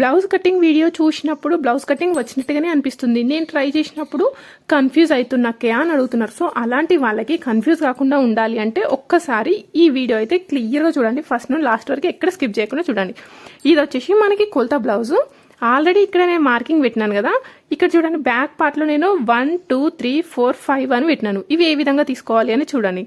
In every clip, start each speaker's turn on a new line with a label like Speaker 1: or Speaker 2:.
Speaker 1: Blouse cutting video చూసినప్పుడు blouse cutting వచ్చినట్టుగానే అనిపిస్తుంది. నేను ట్రై చేసినప్పుడు కన్ఫ్యూజ్ అవుతున్నాకే అని అడుగుతున్నారు. సో అలాంటి వాళ్ళకి కన్ఫ్యూజ్ కాకుండా ఉండాలి అంటే ఒక్కసారి ఈ వీడియో అయితే క్లియర్గా చూడండి. ఫస్ట్ నుండి లాస్ట్ వరకు ఎక్కడ స్కిప్ చేయకుండా చూడండి. ఇది వచ్చేసి మనకి కొలత బ్లౌజు. ఆల్రెడీ ఇక్కడ నేను మార్కింగ్ పెట్టినాను కదా. ఇక్కడ చూడండి బ్యాక్ పార్ట్లో నేను one two three four five అని పెట్టినాను. ఇవి ఏ విధంగా తీసుకోవాలి అని చూడండి.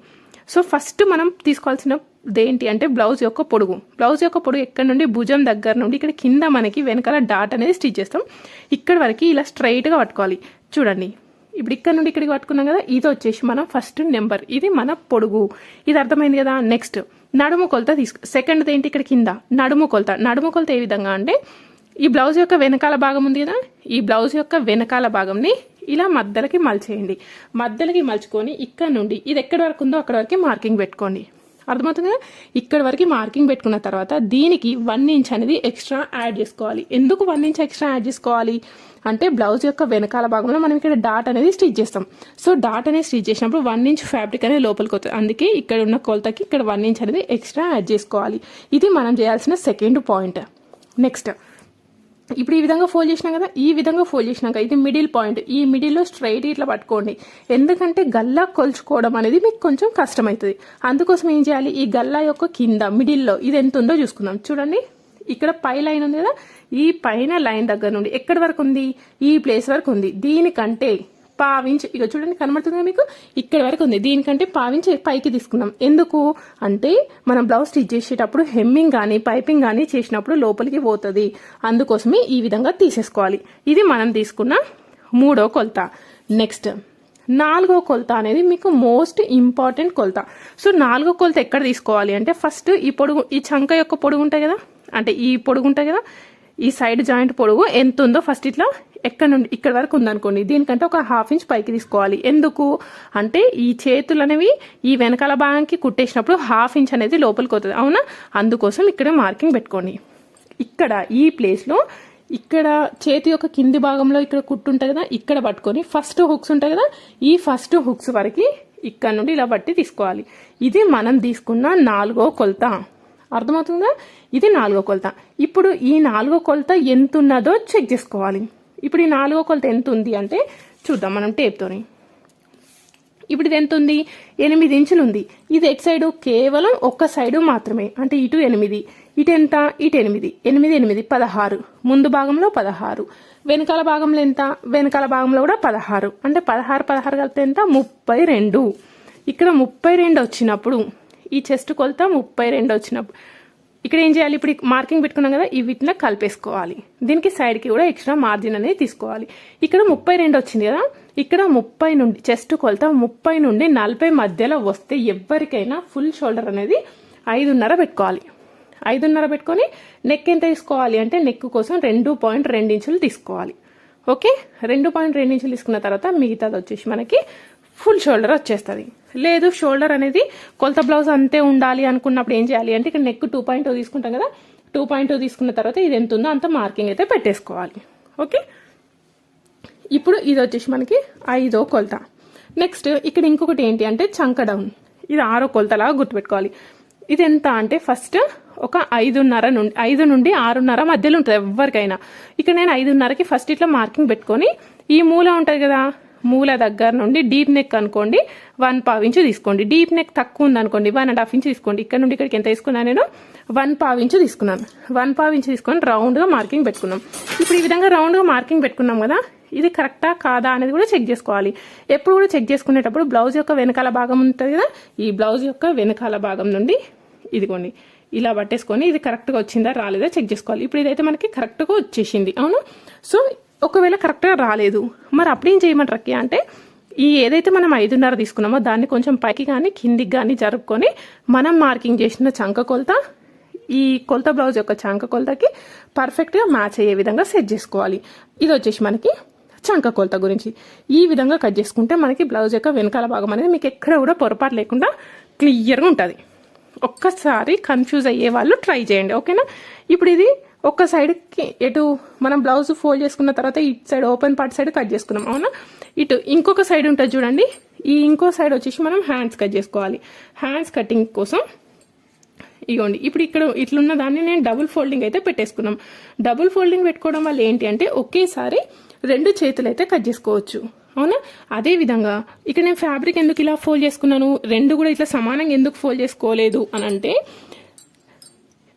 Speaker 1: సో ఫస్ట్ మనం తీసుకోవాల్సిన దేంటి అంటే బ్లౌజ్ యొక్క పొడుగు. బ్లౌజ్ యొక్క పొడుగు ఎక్కడ నుండి? భుజం దగ్గర నుండి. ఇక్కడ కింద మనకి వెనకాల డాట్ అనేది స్టిచ్ చేస్తాం. ఇక్కడ వరకు ఇలా స్ట్రైట్గా పట్టుకోవాలి. చూడండి. ఇప్పుడు ఇక్కడ నుండి ఇక్కడికి పట్టుకున్నాం కదా ఇది వచ్చేసి మనం ఫస్ట్ నెంబర్ ఇది మన పొడుగు. ఇది అర్థమైంది కదా? నెక్స్ట్ నడుము కొలత తీసుకు. సెకండ్ ఏంటి ఇక్కడ కింద. నడుము కొలత. నడుము కొలత ఏ విధంగా అంటే ఈ బ్లౌజ్ యొక్క వెనకాల భాగం ఉంది కదా? ఈ బ్లౌజ్ యొక్క వెనకాల భాగంని ఇలా మధ్యలకి మలిచేయండి. మధ్యలకి మలుచుకొని ఇక్కడ నుండి ఇది ఎక్కడి వరకు ఉందో అక్కడ వరకు మార్కింగ్ పెట్టుకోండి. అర్థమవుతుంది? కదా ఇక్కడ వరకు మార్కింగ్ పెట్టుకున్న తర్వాత దీనికి వన్ ఇంచ్ అనేది ఎక్స్ట్రా యాడ్ చేసుకోవాలి. ఎందుకు వన్ ఇంచ్ ఎక్స్ట్రా యాడ్ చేసుకోవాలి? అంటే బ్లౌజ్ యొక్క వెనకాల భాగంలో మనం ఇక్కడ డాట్ అనేది స్టిచ్ చేస్తాం. సో డాట్ అనేది స్టిచ్ చేసినప్పుడు వన్ ఇంచ్ ఫ్యాబ్రిక్ అనేది లోపలికి వస్తుంది. అందుకే ఇక్కడ ఉన్న కొలతకి ఇక్కడ వన్ ఇంచ్ అనేది ఎక్స్ట్రా యాడ్ చేసుకోవాలి. ఇది మనం చేయాల్సిన సెకండ్ పాయింట్. నెక్స్ట్ ఇప్పుడు ఈ విధంగా ఫోల్డ్ చేసినాం కదా ఈ విధంగా ఫోల్డ్ చేసినాక ఇది మిడిల్ పాయింట్ ఈ మిడిల్లో స్ట్రైట్ ఇట్లా పట్టుకోండి. ఎందుకంటే గల్లా కొలుచుకోవడం అనేది మీకు కొంచెం కష్టమవుతుంది అందుకోసం ఏం చేయాలి? ఈ గల్లా యొక్క కింద మిడిల్లో ఇది ఎంత ఉందో చూసుకుందాం. చూడండి. ఇక్కడ పై లైన్ ఉంది కదా. ఈ పైన లైన్ దగ్గర నుండి ఎక్కడి వరకు ఉంది? ఈ ప్లేస్ వరకు ఉంది. దీనికంటే పావించి ఇక చూడండి కనబడుతుంది మీకు? ఇక్కడ వరకు ఉంది. దీనికంటే పావించి పైకి తీసుకున్నాం. ఎందుకు? అంటే మనం బ్లౌజ్ స్టిచ్ చేసేటప్పుడు హెమ్మింగ్ కానీ పైపింగ్ కానీ చేసినప్పుడు లోపలికి పోతుంది. అందుకోసమే ఈ విధంగా తీసేసుకోవాలి. ఇది మనం తీసుకున్న మూడో కొలత. నెక్స్ట్ నాలుగో కొలత అనేది మీకు మోస్ట్ ఇంపార్టెంట్ కొలత. సో నాలుగో కొలత ఎక్కడ తీసుకోవాలి అంటే ఫస్ట్ ఈ పొడుగు ఈ చంక యొక్క పొడుగు ఉంటాయి కదా? అంటే ఈ పొడుగు ఉంటాయి కదా? ఈ సైడ్ జాయింట్ పొడుగు ఎంత ఉందో ఫస్ట్ ఇట్లా ఎక్కడ నుండి ఇక్కడ వరకు ఉందనుకోండి దీనికంటే ఒక హాఫ్ ఇంచ్ పైకి తీసుకోవాలి. ఎందుకు? అంటే ఈ చేతులు అనేవి ఈ వెనకాల భాగానికి కుట్టేసినప్పుడు హాఫ్ ఇంచ్ అనేది లోపలికి అవుతుంది అవునా? అందుకోసం ఇక్కడ మార్కింగ్ పెట్టుకోండి. ఇక్కడ ఈ ప్లేస్లో ఇక్కడ చేతి యొక్క కింది భాగంలో ఇక్కడ కుట్టు ఉంటుంది కదా ఇక్కడ పట్టుకొని ఫస్ట్ హుక్స్ ఉంటాయి కదా ఈ ఫస్ట్ హుక్స్ వరకు ఇక్కడ నుండి ఇలా బట్టి తీసుకోవాలి. ఇది మనం తీసుకున్న నాలుగో కొలత. అర్థమవుతుందా? ఇది నాలుగో కొలత. ఇప్పుడు ఈ నాలుగో కొలత ఎంత ఉన్నదో చెక్ చేసుకోవాలి. ఇప్పుడు ఈ నాలుగో కొలత ఎంత ఉంది అంటే చూద్దాం మనం టేప్తోని ఇప్పుడు ఇది ఎంత ఉంది? ఎనిమిది ఇంచులు ఉంది. ఇది ఎటు సైడు? కేవలం ఒక్క సైడు మాత్రమే. అంటే ఇటు ఎనిమిది ఇటు ఎంత? ఇటు ఎనిమిది. ఎనిమిది ఎనిమిది పదహారు. ముందు భాగంలో పదహారు. వెనకాల భాగంలో ఎంత? వెనకాల భాగంలో కూడా పదహారు. అంటే పదహారు పదహారు కలిపితే ఎంత? ముప్పై రెండు. ఇక్కడ ముప్పై రెండు వచ్చినప్పుడు ఈ చెస్ట్ కొలత ముప్పై రెండు వచ్చినప్పుడు. ఇక్కడ ఏం చేయాలి? ఇప్పుడు మార్కింగ్ పెట్టుకున్నాం కదా ఈ వీటిని కలిపేసుకోవాలి. దీనికి సైడ్కి కూడా ఎక్స్ట్రా మార్జిన్ అనేది తీసుకోవాలి. ఇక్కడ ముప్పై రెండు వచ్చింది కదా ఇక్కడ ముప్పై నుండి చెస్ట్ కొలత ముప్పై నుండి నలభై మధ్యలో వస్తే ఎవరికైనా ఫుల్ షోల్డర్ అనేది ఐదున్నర పెట్టుకోవాలి. ఐదున్నర పెట్టుకొని నెక్ ఎంత తీసుకోవాలి అంటే నెక్ కోసం రెండు పాయింట్ రెండు ఇంచులు తీసుకోవాలి. ఓకే? రెండు పాయింట్ రెండు ఇంచులు తీసుకున్న తర్వాత మిగతాది వచ్చేసి మనకి ఫుల్ షోల్డర్ వచ్చేస్తుంది. లేదు షోల్డర్ అనేది కొలత బ్లౌజ్ అంతే ఉండాలి అనుకున్నప్పుడు ఏం చేయాలి అంటే ఇక్కడ నెక్ టూ పాయింట్ తీసుకుంటాం కదా టూ పాయింట్ తీసుకున్న తర్వాత ఇది ఎంత ఉందో అంత మార్కింగ్ అయితే పెట్టేసుకోవాలి. ఓకే ఇప్పుడు ఇది వచ్చేసి మనకి ఐదో కొలత. నెక్స్ట్ ఇక్కడ ఇంకొకటి ఏంటి అంటే చంక డౌన్ ఇది ఆరో కొలతలాగా గుర్తుపెట్టుకోవాలి. ఇది ఎంత అంటే ఫస్ట్ ఒక ఐదున్నర నుండి ఐదు నుండి ఆరున్నర మధ్యలో ఉంటుంది ఎవరికైనా. ఇక్కడ నేను ఐదున్నరకి ఫస్ట్ ఇట్లా మార్కింగ్ పెట్టుకొని ఈ మూల ఉంటుంది కదా మూల దగ్గర నుండి డీప్ నెక్ అనుకోండి వన్ పావు ఇంచు తీసుకోండి. డీప్ నెక్ తక్కువ ఉంది అనుకోండి వన్ అండ్ హాఫ్ ఇంచు తీసుకోండి. ఇక్కడ నుండి ఇక్కడికి ఎంత తీసుకున్నాను నేను? వన్ పావు ఇంచు తీసుకున్నాను. వన్ పావు ఇంచు తీసుకొని రౌండ్గా మార్కింగ్ పెట్టుకున్నాం. ఇప్పుడు ఈ విధంగా రౌండ్గా మార్కింగ్ పెట్టుకున్నాం కదా ఇది కరెక్టా కాదా అనేది కూడా చెక్ చేసుకోవాలి. ఎప్పుడు కూడా చెక్ చేసుకునేటప్పుడు బ్లౌజ్ యొక్క వెనకాల భాగం ఉంటుంది కదా ఈ బ్లౌజ్ యొక్క వెనకాల భాగం నుండి ఇదిగోండి ఇలా పట్టేసుకొని ఇది కరెక్ట్గా వచ్చిందా రాలేదా చెక్ చేసుకోవాలి. ఇప్పుడు ఇదైతే మనకి కరెక్ట్గా వచ్చేసింది అవును? సో ఒకవేళ కరెక్ట్గా రాలేదు. మరి అప్పుడేం చేయమంటారు అక్కయ్య అంటే ఈ ఏదైతే మనం ఐదున్నర తీసుకున్నామో దాన్ని కొంచెం పైకి కానీ కిందికి కానీ జరుపుకొని మనం మార్కింగ్ చేసిన చంక కొలత ఈ కొలత బ్లౌజ్ యొక్క చంక కొలతకి పర్ఫెక్ట్గా మ్యాచ్ అయ్యే విధంగా సెట్ చేసుకోవాలి. ఇది వచ్చేసి మనకి చంక కొలత గురించి. ఈ విధంగా కట్ చేసుకుంటే మనకి బ్లౌజ్ యొక్క వెనకాల భాగం అనేది మీకు ఎక్కడ కూడా పొరపాటు లేకుండా క్లియర్గా ఉంటుంది. ఒక్కసారి కన్ఫ్యూజ్ అయ్యే వాళ్ళు ట్రై చేయండి. ఓకేనా? ఇప్పుడు ఇది ఒక్క సైడ్కి ఎటు మనం బ్లౌజ్ ఫోల్డ్ చేసుకున్న తర్వాత ఇటు side open part side cut చేసుకున్నాం అవునా? ఇటు ఇంకొక సైడ్ ఉంటుంది చూడండి. ఈ ఇంకో సైడ్ వచ్చేసి మనం హ్యాండ్స్ కట్ చేసుకోవాలి. హ్యాండ్స్ కటింగ్ కోసం ఇగోండి. ఇప్పుడు ఇక్కడ ఇట్లున్న దాన్ని నేను డబుల్ ఫోల్డింగ్ అయితే పెట్టేసుకున్నాం. డబుల్ ఫోల్డింగ్ పెట్టుకోవడం వల్ల ఏంటి అంటే ఒకేసారి రెండు చేతులు అయితే కట్ చేసుకోవచ్చు అవునా? అదే విధంగా ఇక్కడ నేను ఫ్యాబ్రిక్ ఎందుకు ఇలా ఫోల్డ్ చేసుకున్నాను? రెండు కూడా ఇట్లా సమానంగా ఎందుకు ఫోల్డ్ చేసుకోలేదు అని అంటే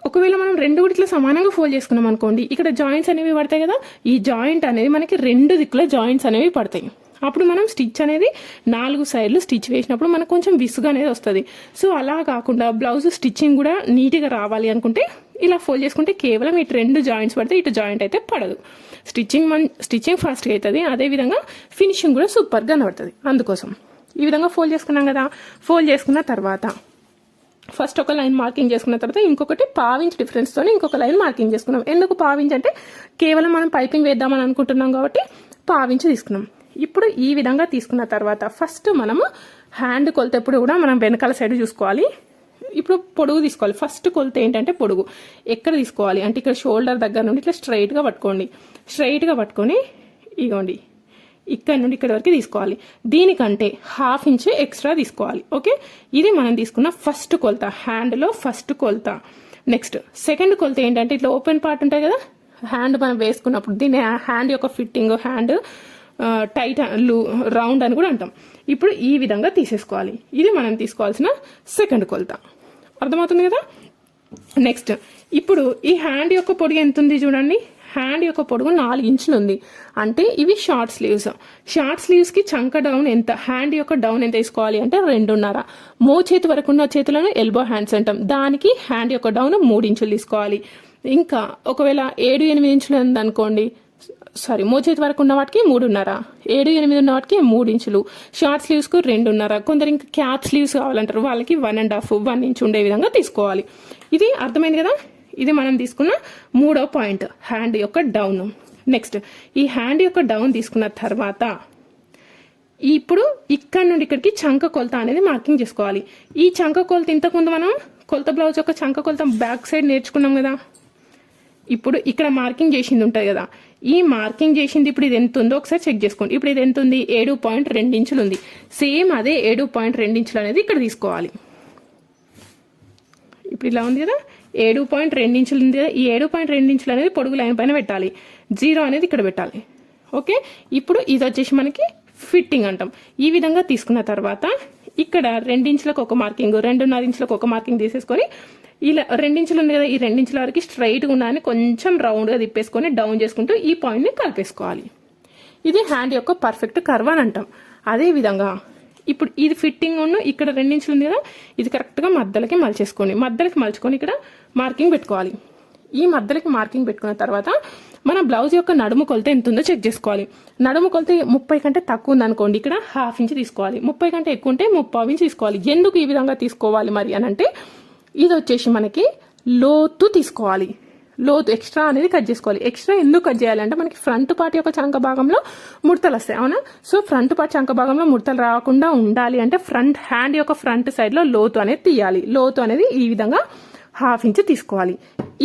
Speaker 1: ఒకవేళ మనం రెండు కూడా ఇట్లా సమానంగా ఫోల్డ్ చేసుకున్నాం అనుకోండి ఇక్కడ జాయింట్స్ అనేవి పడతాయి కదా ఈ జాయింట్ అనేది మనకి రెండు దిక్కుల జాయింట్స్ అనేవి పడతాయి. అప్పుడు మనం స్టిచ్ అనేది నాలుగు సైడ్లు స్టిచ్ వేసినప్పుడు మనకు కొంచెం విసుగు అనేది వస్తుంది. సో అలా కాకుండా బ్లౌజ్ స్టిచ్చింగ్ కూడా నీట్గా రావాలి అనుకుంటే ఇలా ఫోల్డ్ చేసుకుంటే కేవలం ఇటు రెండు జాయింట్స్ పడితే ఇటు జాయింట్ అయితే పడదు. స్టిచ్చింగ్ మన్ స్టిచ్చింగ్ ఫాస్ట్గా అవుతుంది అదేవిధంగా ఫినిషింగ్ కూడా సూపర్గా కనబడుతుంది. అందుకోసం ఈ విధంగా ఫోల్డ్ చేసుకున్నాం కదా. ఫోల్డ్ చేసుకున్న తర్వాత ఫస్ట్ ఒక లైన్ మార్కింగ్ చేసుకున్న తర్వాత ఇంకొకటి పావించ్ డిఫరెన్స్తో ఇంకొక లైన్ మార్కింగ్ చేసుకున్నాం. ఎందుకు పావించ్ అంటే కేవలం మనం పైపింగ్ వేద్దామని అనుకుంటున్నాం కాబట్టి పావించి తీసుకున్నాం. ఇప్పుడు ఈ విధంగా తీసుకున్న తర్వాత ఫస్ట్ మనము హ్యాండ్ కొలతప్పుడు కూడా మనం వెనకాల సైడ్ చూసుకోవాలి. ఇప్పుడు పొడుగు తీసుకోవాలి. ఫస్ట్ కొలత ఏంటంటే పొడుగు. ఎక్కడ తీసుకోవాలి? అంటే ఇక్కడ షోల్డర్ దగ్గర నుండి ఇట్లా స్ట్రైట్గా పట్టుకోండి. స్ట్రైట్గా పట్టుకొని ఇగోండి. ఇక్కడ నుండి ఇక్కడ వరకు తీసుకోవాలి. దీనికంటే హాఫ్ ఇంచ్ ఎక్స్ట్రా తీసుకోవాలి. ఓకే ఇది మనం తీసుకున్న ఫస్ట్ కొలత. హ్యాండ్లో ఫస్ట్ కొలత. నెక్స్ట్ సెకండ్ కొలత ఏంటంటే ఇట్లా ఓపెన్ పార్ట్ ఉంటాయి కదా? హ్యాండ్ మనం వేసుకున్నప్పుడు దీని హ్యాండ్ యొక్క ఫిట్టింగ్ హ్యాండ్ టైట్ రౌండ్ అని కూడా అంటాం. ఇప్పుడు ఈ విధంగా తీసేసుకోవాలి. ఇది మనం తీసుకోవాల్సిన సెకండ్ కొలత. అర్థమవుతుంది కదా? నెక్స్ట్ ఇప్పుడు ఈ హ్యాండ్ యొక్క పొడి ఎంత ఉంది చూడండి. హ్యాండ్ యొక్క పొడుగు నాలుగు ఇంచులు ఉంది. అంటే ఇవి షార్ట్ స్లీవ్స్. షార్ట్ స్లీవ్స్కి చంక డౌన్ ఎంత? హ్యాండ్ యొక్క డౌన్ ఎంత తీసుకోవాలి అంటే రెండున్నర. మో చేతి వరకు ఉన్న చేతులను ఎల్బో హ్యాండ్స్ అంటాం. దానికి హ్యాండ్ యొక్క డౌన్ మూడు ఇంచులు తీసుకోవాలి. ఇంకా ఒకవేళ ఏడు ఎనిమిది ఇంచులు ఉందనుకోండి. సారీ మోచేతి వరకు ఉన్న వాటికి మూడున్నర. ఏడు ఎనిమిది ఉన్న వాటికి మూడు ఇంచులు. షార్ట్ స్లీవ్స్కు రెండున్నర. కొందరు ఇంకా క్యాప్ స్లీవ్స్ కావాలంటారు. వాళ్ళకి one and half one inch ఉండే విధంగా తీసుకోవాలి. ఇది అర్థమైంది కదా? ఇది మనం తీసుకున్న మూడో పాయింట్ హ్యాండ్ యొక్క డౌన్ నెక్స్ట్ ఈ హ్యాండ్ యొక్క డౌన్ తీసుకున్న తర్వాత ఇప్పుడు ఇక్కడ నుండి ఇక్కడికి చంక కొలత అనేది మార్కింగ్ చేసుకోవాలి. ఈ చంక కొలత ఇంతకుముందు మనం కొలత బ్లౌజ్ యొక్క చంక కొలత బ్యాక్ సైడ్ నేర్చుకున్నాం కదా. ఇప్పుడు ఇక్కడ మార్కింగ్ చేసింది ఉంటుంది కదా. ఈ మార్కింగ్ చేసింది ఇప్పుడు ఇది ఎంత ఉందో ఒకసారి చెక్ చేసుకోండి. ఇప్పుడు ఇది ఎంత ఉంది? ఏడు పాయింట్ రెండించులు ఉంది. సేమ్ అదే ఏడు పాయింట్ రెండించులు అనేది ఇక్కడ తీసుకోవాలి. ఇప్పుడు ఇలా ఉంది కదా. ఏడు పాయింట్ రెండించులు ఈ ఏడు పాయింట్ రెండించులు అనేది పొడుగు లైన్ పైన పెట్టాలి. జీరో అనేది ఇక్కడ పెట్టాలి. ఓకే? ఇప్పుడు ఇది వచ్చేసి మనకి ఫిట్టింగ్ అంటాం. ఈ విధంగా తీసుకున్న తర్వాత ఇక్కడ రెండించులకు ఒక మార్కింగ్ రెండున్నర ఇంచులకు ఒక మార్కింగ్ తీసేసుకొని ఇలా రెండించులు ఉంది కదా ఈ రెండించుల వరకు స్ట్రైట్గా ఉన్నాయని కొంచెం రౌండ్గా తిప్పేసుకొని డౌన్ చేసుకుంటూ ఈ పాయింట్ని కలిపేసుకోవాలి. ఇది హ్యాండ్ యొక్క పర్ఫెక్ట్ కర్వ్ అని అంటాం. అదే విధంగా ఇప్పుడు ఇది ఫిట్టింగ్ ఉన్న ఇక్కడ రెండించులు ఉంది కదా ఇది కరెక్ట్గా మధ్యలకి మలిచేసుకోండి. మధ్యలకి మలుచుకొని ఇక్కడ మార్కింగ్ పెట్టుకోవాలి. ఈ మధ్యలకి మార్కింగ్ పెట్టుకున్న తర్వాత మన బ్లౌజ్ యొక్క నడుము కొలత ఎంత ఉందో చెక్ చేసుకోవాలి. నడుము కొలత ముప్పై కంటే తక్కువ ఉందనుకోండి ఇక్కడ హాఫ్ ఇంచ్ తీసుకోవాలి. ముప్పై కంటే ఎక్కువ ఉంటే ముప్పావు ఇంచ్ తీసుకోవాలి. ఎందుకు ఈ విధంగా తీసుకోవాలి మరి అని అంటే ఇది వచ్చేసి మనకి లోతు తీసుకోవాలి. లోతు ఎక్స్ట్రా అనేది కట్ చేసుకోవాలి. ఎక్స్ట్రా ఎందుకు కట్ చేయాలంటే మనకి ఫ్రంట్ పార్ట్ యొక్క చంక భాగంలో ముడతలు వస్తాయి అవునా? సో ఫ్రంట్ పార్ట్ చంక భాగంలో ముడతలు రాకుండా ఉండాలి అంటే ఫ్రంట్ హ్యాండ్ యొక్క ఫ్రంట్ సైడ్లో లోతు అనేది తీయాలి. లోతు అనేది ఈ విధంగా హాఫ్ ఇంచ్ తీసుకోవాలి.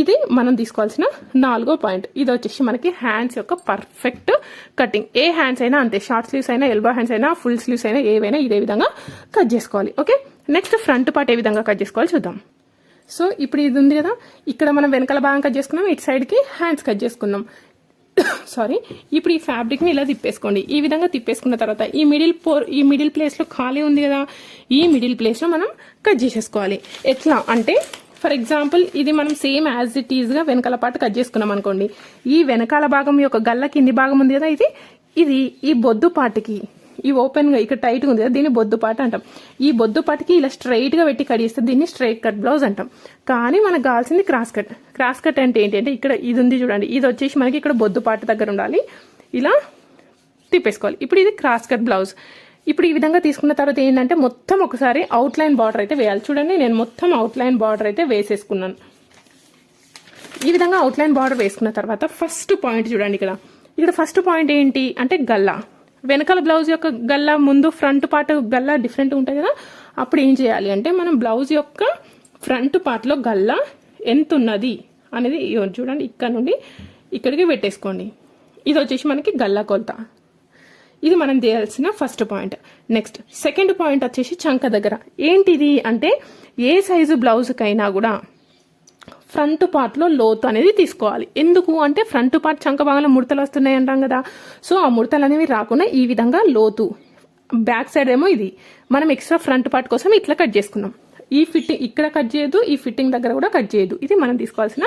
Speaker 1: ఇది మనం తీసుకోవాల్సిన నాలుగో పాయింట్ ఇది వచ్చేసి మనకి హ్యాండ్స్ యొక్క పర్ఫెక్ట్ కటింగ్ ఏ హ్యాండ్స్ అయినా అంతే షార్ట్ స్లీవ్స్ అయినా ఎల్బో హ్యాండ్స్ అయినా ఫుల్ స్లీవ్స్ అయినా ఏవైనా ఇదే విధంగా కట్ చేసుకోవాలి. ఓకే నెక్స్ట్ ఫ్రంట్ పార్ట్ ఏ విధంగా కట్ చేసుకోవాలి చూద్దాం. సో ఇప్పుడు ఇది ఉంది కదా ఇక్కడ మనం వెనకాల భాగం కట్ చేసుకున్నాం ఇటు సైడ్కి హ్యాండ్స్ కట్ చేసుకున్నాం. సారీ ఇప్పుడు ఈ ఫ్యాబ్రిక్ని ఇలా తిప్పేసుకోండి. ఈ విధంగా తిప్పేసుకున్న తర్వాత ఈ మిడిల్ పోర్ ఈ మిడిల్ ప్లేస్లో ఖాళీ ఉంది కదా ఈ మిడిల్ ప్లేస్లో మనం కట్ చేసేసుకోవాలి. ఎట్లా అంటే ఫర్ ఎగ్జాంపుల్ ఇది మనం సేమ్ యాజ్ ఇట్ ఈజ్గా వెనకాల పాటు కట్ చేసుకున్నాం అనుకోండి. ఈ వెనకాల భాగం యొక్క గల్ల కింది భాగం ఉంది కదా ఇది? ఇది ఈ బొద్దు పాటికి ఈ ఓపెన్గా ఇక్కడ టైట్గా ఉంది కదా దీన్ని బొద్దు పాట అంటాం. ఈ బొద్దుపాటికి ఇలా స్ట్రైట్గా పెట్టి పెట్టి కడిగిస్తే దీన్ని స్ట్రైట్ కట్ బ్లౌజ్ అంటాం. కానీ మనకు కావాల్సింది క్రాస్ కట్ క్రాస్ కట్ అంటే ఏంటి? అంటే ఇక్కడ ఇది ఉంది చూడండి. ఇది వచ్చేసి మనకి ఇక్కడ బొద్దు పాట దగ్గర ఉండాలి. ఇలా తిప్పేసుకోవాలి. ఇప్పుడు ఇది క్రాస్ కట్ బ్లౌజ్ ఇప్పుడు ఈ విధంగా తీసుకున్న తర్వాత ఏంటంటే మొత్తం ఒకసారి అవుట్ లైన్ బార్డర్ అయితే వేయాలి. చూడండి నేను మొత్తం అవుట్ లైన్ బార్డర్ అయితే వేసేసుకున్నాను. ఈ విధంగా అవుట్ లైన్ బార్డర్ వేసుకున్న తర్వాత ఫస్ట్ పాయింట్ చూడండి ఇక్కడ. ఇక్కడ ఫస్ట్ పాయింట్ ఏంటి? అంటే గల్లా. వెనకాల బ్లౌజ్ యొక్క గల్లా ముందు ఫ్రంట్ పార్ట్ గల్లా డిఫరెంట్ ఉంటాయి కదా అప్పుడు ఏం చేయాలి అంటే మనం బ్లౌజ్ యొక్క ఫ్రంట్ పార్ట్లో గల్లా ఎంత ఉన్నది అనేది చూడండి ఇక్కడ నుండి ఇక్కడికి పెట్టేసుకోండి. ఇది వచ్చేసి మనకి గల్లా కొలత. ఇది మనం చేయాల్సిన first point next second point వచ్చేసి చంక దగ్గర. ఏంటిది అంటే ఏ సైజు బ్లౌజ్కైనా కూడా ఫ్రంట్ పార్ట్లో లోతు అనేది తీసుకోవాలి. ఎందుకు? అంటే ఫ్రంట్ పార్ట్ చంక భాగంలో ముడతలు వస్తున్నాయి అంటాం కదా. సో ఆ ముడతలు అనేవి రాకుండా ఈ విధంగా లోతు. బ్యాక్ సైడ్ ఏమో ఇది. మనం ఎక్స్ట్రా ఫ్రంట్ పార్ట్ కోసం ఇట్లా కట్ చేసుకున్నాం. ఈ ఫిట్టింగ్ ఇక్కడ కట్ చేయదు ఈ ఫిట్టింగ్ దగ్గర కూడా కట్ చేయదు ఇది మనం తీసుకోవాల్సిన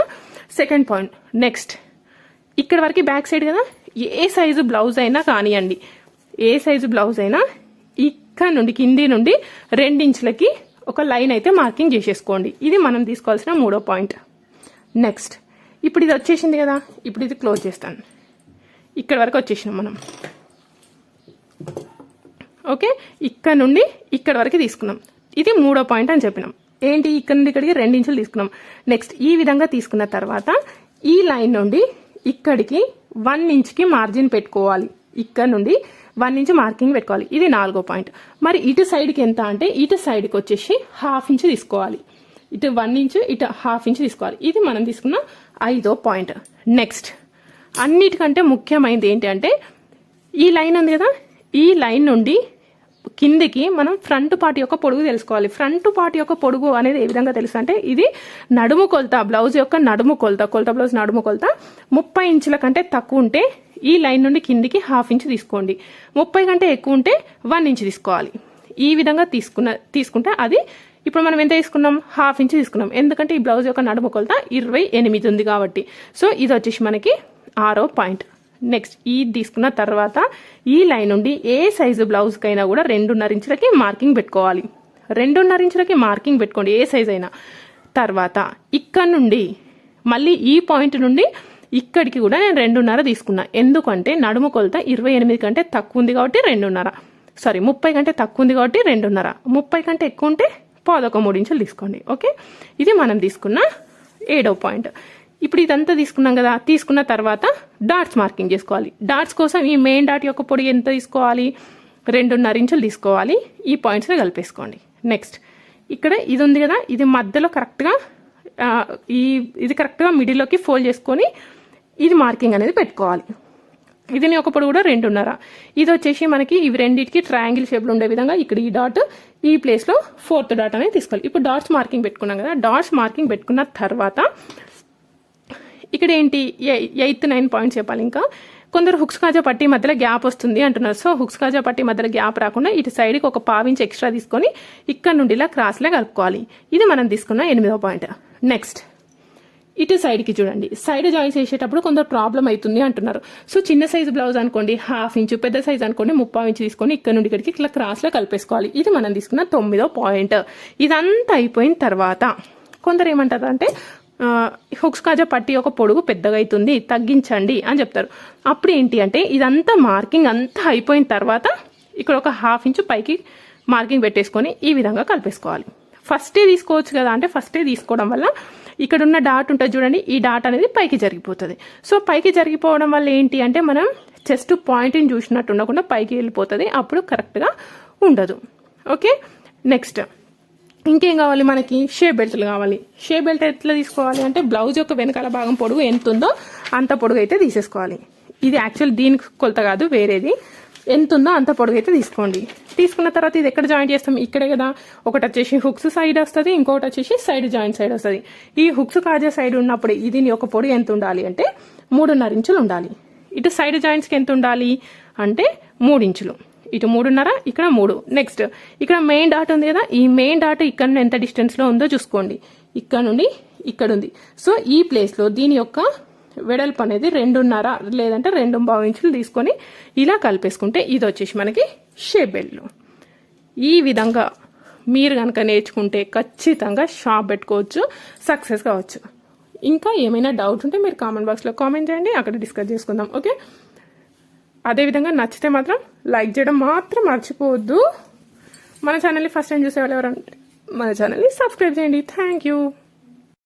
Speaker 1: సెకండ్ పాయింట్ నెక్స్ట్ ఇక్కడ వరకు బ్యాక్ సైడ్ కదా? ఏ సైజు బ్లౌజ్ అయినా కానివ్వండి ఏ సైజు బ్లౌజ్ అయినా ఇక్కడ నుండి కింది నుండి రెండించులకి ఒక లైన్ అయితే మార్కింగ్ చేసేసుకోండి. ఇది మనం తీసుకోవాల్సిన మూడో పాయింట్ నెక్స్ట్ ఇప్పుడు ఇది వచ్చేసింది కదా. ఇప్పుడు ఇది క్లోజ్ చేస్తాను. ఇక్కడ వరకు వచ్చేసినాం మనం. ఓకే ఇక్కడ నుండి ఇక్కడ వరకు తీసుకున్నాం. ఇది మూడో పాయింట్ అని చెప్పినాం. ఏంటి? ఇక్కడ నుండి ఇక్కడికి రెండు ఇంచులు తీసుకున్నాం. నెక్స్ట్ ఈ విధంగా తీసుకున్న తర్వాత ఈ లైన్ నుండి ఇక్కడికి వన్ ఇంచ్కి మార్జిన్ పెట్టుకోవాలి. ఇక్కడ నుండి వన్ ఇంచ్ మార్కింగ్ పెట్టుకోవాలి. ఇది నాలుగో పాయింట్ మరి ఇటు సైడ్కి ఎంత అంటే ఇటు సైడ్కి వచ్చేసి హాఫ్ ఇంచ్ తీసుకోవాలి. ఇటు వన్ ఇంచ్ ఇటు హాఫ్ ఇంచ్ తీసుకోవాలి. ఇది మనం తీసుకున్న ఐదో పాయింట్ నెక్స్ట్ అన్నిటికంటే ముఖ్యమైనది ఏంటి అంటే ఈ లైన్ ఉంది కదా? ఈ లైన్ నుండి కిందికి మనం ఫ్రంట్ పార్ట్ యొక్క పొడుగు తెలుసుకోవాలి. ఫ్రంట్ పార్ట్ యొక్క పొడుగు అనేది ఏ విధంగా తెలుసు అంటే ఇది నడుము కొలత బ్లౌజ్ యొక్క నడుము కొలత కొలత బ్లౌజ్ నడుము కొలత. ముప్పై ఇంచుల కంటే తక్కువ ఉంటే ఈ లైన్ నుండి కిందికి హాఫ్ ఇంచ్ తీసుకోండి. ముప్పై కంటే ఎక్కువ ఉంటే వన్ ఇంచ్ తీసుకోవాలి. ఈ విధంగా తీసుకున్న తీసుకుంటే అది ఇప్పుడు మనం ఎంత తీసుకున్నాం? హాఫ్ ఇంచ్ తీసుకున్నాం. ఎందుకంటే ఈ బ్లౌజ్ యొక్క నడుము కొలత ఇరవై ఎనిమిది ఉంది కాబట్టి. సో ఇది వచ్చేసి మనకి ఆరో పాయింట్. నెక్స్ట్ ఈ తీసుకున్న తర్వాత ఈ లైన్ నుండి ఏ సైజు బ్లౌజ్కైనా కూడా రెండున్నర ఇంచులకి మార్కింగ్ పెట్టుకోవాలి. రెండున్నర ఇంచులకి మార్కింగ్ పెట్టుకోండి ఏ సైజ్ అయినా. తర్వాత ఇక్కడ నుండి మళ్ళీ ఈ పాయింట్ నుండి ఇక్కడికి కూడా నేను రెండున్నర తీసుకున్నా. ఎందుకంటే నడుము కొలత ఇరవై ఎనిమిది కంటే తక్కువ ఉంది కాబట్టి రెండున్నర. సారీ ముప్పై కంటే తక్కువ ఉంది కాబట్టి రెండున్నర. ముప్పై కంటే ఎక్కువ ఉంటే పాదొక మూడు ఇంచులు తీసుకోండి ఓకే? ఇది మనం తీసుకున్న ఏడో పాయింట్. ఇప్పుడు ఇదంతా తీసుకున్నాం కదా తీసుకున్న తర్వాత డాట్స్ మార్కింగ్ చేసుకోవాలి. డాట్స్ కోసం ఈ మెయిన్ డాట్ యొక్క పొడి ఎంత తీసుకోవాలి? రెండున్నర ఇంచులు తీసుకోవాలి. ఈ పాయింట్స్ని కలిపేసుకోండి. నెక్స్ట్ ఇక్కడ ఇది ఉంది కదా ఇది మధ్యలో కరెక్ట్గా ఈ ఇది కరెక్ట్గా మిడిల్లోకి ఫోల్డ్ చేసుకొని ఇది మార్కింగ్ అనేది పెట్టుకోవాలి. ఇది ఒక పొడవు కూడా రెండున్నర. ఇది వచ్చేసి మనకి ఇవి రెండింటికి ట్రయాంగిల్ షేప్లో ఉండే విధంగా ఇక్కడ ఈ డాట్ ఈ ప్లేస్లో ఫోర్త్ డాట్ అనేది తీసుకోవాలి. ఇప్పుడు డాట్స్ మార్కింగ్ పెట్టుకున్నాం కదా డాట్స్ మార్కింగ్ పెట్టుకున్న తర్వాత ఇక్కడ ఏంటి? ఎయిత్ నైన్ పాయింట్స్ చెప్పాలి ఇంకా. కొందరు హుక్స్ కాజా పట్టి మధ్యలో గ్యాప్ వస్తుంది అంటున్నారు. సో హుక్స్ కాజా పట్టి మధ్యలో గ్యాప్ రాకుండా ఇటు సైడ్కి ఒక పావించి ఎక్స్ట్రా తీసుకొని ఇక్కడ నుండి ఇలా క్రాస్లే కలుపుకోవాలి. ఇది మనం తీసుకున్న ఎనిమిదో పాయింట్ నెక్స్ట్ ఇటు సైడ్కి చూడండి. సైడ్ జాయిన్ చేసేటప్పుడు కొందరు ప్రాబ్లం అవుతుంది అంటున్నారు. సో చిన్న సైజు బ్లౌజ్ అనుకోండి హాఫ్ ఇంచు పెద్ద సైజ్ అనుకోండి ముప్పై ఇంచు తీసుకొని ఇక్కడ నుండి ఇక్కడికి ఇట్లా క్రాస్లో కలిపేసుకోవాలి. ఇది మనం తీసుకున్న తొమ్మిదో పాయింట్. ఇదంతా అయిపోయిన తర్వాత కొందరు ఏమంటారు అంటే హుక్స్ కాజా పట్టి ఒక పొడుగు పెద్దగా అవుతుంది తగ్గించండి అని చెప్తారు. అప్పుడు ఏంటి అంటే ఇదంతా మార్కింగ్ అంతా అయిపోయిన తర్వాత ఇక్కడ ఒక హాఫ్ ఇంచు పైకి మార్కింగ్ పెట్టేసుకొని ఈ విధంగా కలిపేసుకోవాలి. ఫస్టే తీసుకోవచ్చు కదా అంటే ఫస్టే తీసుకోవడం వల్ల ఇక్కడ ఉన్న డాట్ ఉంటుంది చూడండి ఈ డాట్ అనేది పైకి జరిగిపోతుంది. సో పైకి జరిగిపోవడం వల్ల ఏంటి అంటే మనం జస్ట్ పాయింట్ని చూసినట్టు ఉండకుండా పైకి వెళ్ళిపోతుంది. అప్పుడు కరెక్ట్గా ఉండదు. ఓకే? నెక్స్ట్ ఇంకేం కావాలి మనకి? షే బెల్ట్లు కావాలి. షే బెల్ట్ ఎట్లా తీసుకోవాలి అంటే బ్లౌజ్ యొక్క వెనకాల భాగం పొడుగు ఎంత ఉందో అంత పొడుగు అయితే తీసేసుకోవాలి. ఇది యాక్చువల్ దీనికి కొలత కాదు వేరేది. ఎంత ఉందో అంత పొడుగు అయితే తీసుకోండి. తీసుకున్న తర్వాత ఇది ఎక్కడ జాయిన్ చేస్తాం? ఇక్కడే కదా. ఒకటి వచ్చేసి హుక్స్ సైడ్ వస్తుంది ఇంకొకటి వచ్చేసి సైడ్ జాయింట్ సైడ్ వస్తుంది. ఈ హుక్స్ కాజా సైడ్ ఉన్నప్పుడు దీని ఒక పొడి ఎంత ఉండాలి అంటే మూడున్నర ఇంచులు ఉండాలి. ఇటు సైడ్ జాయింట్స్కి ఎంత ఉండాలి అంటే మూడు ఇంచులు. ఇటు మూడున్నర ఇక్కడ మూడు. నెక్స్ట్ ఇక్కడ మెయిన్ డాట్ ఉంది కదా. ఈ మెయిన్ డాట్ ఇక్కడ నుండి ఎంత డిస్టెన్స్లో ఉందో చూసుకోండి. ఇక్కడ నుండి ఇక్కడ ఉంది. సో ఈ ప్లేస్లో దీని యొక్క వెడల్పు అనేది రెండున్నర లేదంటే రెండు బావు ఇంచులు తీసుకొని ఇలా కలిపేసుకుంటే ఇది వచ్చేసి మనకి షేప్ ఈ విధంగా మీరు కనుక నేర్చుకుంటే ఖచ్చితంగా షాప్ పెట్టుకోవచ్చు సక్సెస్ కావచ్చు. ఇంకా ఏమైనా డౌట్ ఉంటే మీరు కామెంట్ బాక్స్లో కామెంట్ చేయండి అక్కడ డిస్కస్ చేసుకుందాం ఓకే? అదేవిధంగా నచ్చితే మాత్రం లైక్ చేయడం మాత్రం మర్చిపోవద్దు. మన ఛానల్ని ఫస్ట్ టైం చూసే వాళ్ళు ఎవరంటే మన ఛానల్ని సబ్స్క్రైబ్ చేయండి. Thank you.